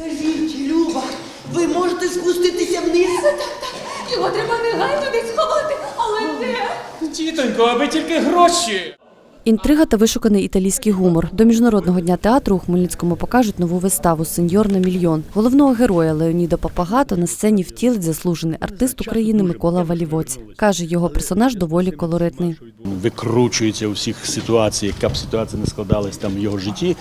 Скажіть, Люба, ви можете спуститися вниз? Його треба негайно десь сховати, але де? Тітонько, аби тільки гроші. Інтрига та вишуканий італійський гумор. До міжнародного дня театру у Хмельницькому покажуть нову виставу Сеньор на мільйон. Головного героя Леоніда Папагато на сцені втілить заслужений артист України Микола Валівоць. каже, його персонаж доволі колоритний. викручується у всіх ситуаціях, яка б ситуація не складалась там в його житті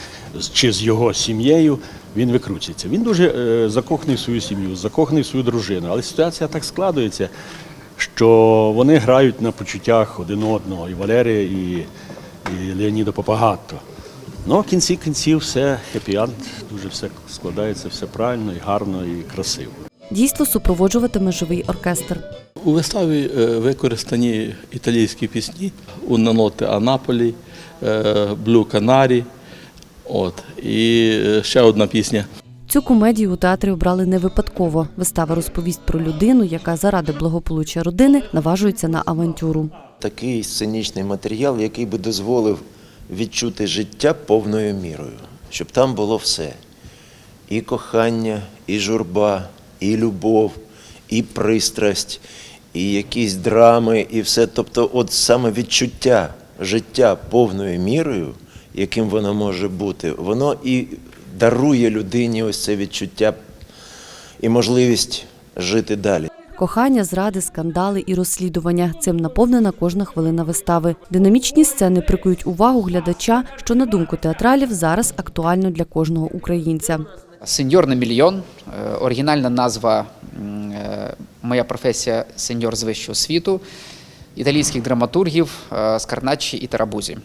чи з його сім'єю. Він викручується. Він дуже е, закоханий в свою сім'ю, закоханий в свою дружину. Але ситуація так складується, що вони грають на почуттях один одного, і Валерія, і, і Леоніда Папагатто. Ну, в кінці кінців все хеппі-анд, дуже все складається, все правильно, і гарно, і красиво. Дійство супроводжуватиме живий оркестр. У виставі е, використані італійські пісні у наноти, Анаполі, Блю Канарі. От, і е, ще одна пісня Цю комедію у театрі обрали не випадково. Вистава розповість про людину, яка заради благополуччя родини наважується на авантюру. такий сценічний матеріал, який би дозволив відчути життя повною мірою, щоб там було все: і кохання, і журба, і любов, і пристрасть, і якісь драми, і все. Тобто, от саме відчуття життя повною мірою, яким воно може бути, воно і дарує людині ось це відчуття і можливість жити далі. Кохання, зради, скандали і розслідування. Цим наповнена кожна хвилина вистави. Динамічні сцени прикують увагу глядача, що на думку театралів зараз актуально для кожного українця. Сеньор на мільйон. Оригінальна назва е, Моя професія сеньор з вищого світу італійських драматургів е, Скарначчі і Тарабузі.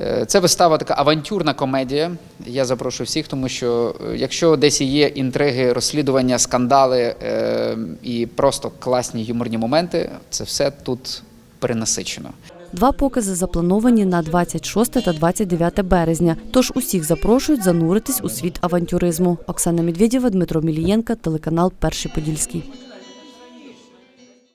Е, Це вистава така авантюрна комедія. Я запрошую всіх, тому що е, якщо десь є інтриги, розслідування, скандали е, і просто класні юморні моменти, це все тут перенасичено. Два покази заплановані на 26 та 29 березня. Тож усіх запрошують зануритись у світ авантюризму. Оксана Медведєва, Дмитро Мілієнка, телеканал Перший Подільський.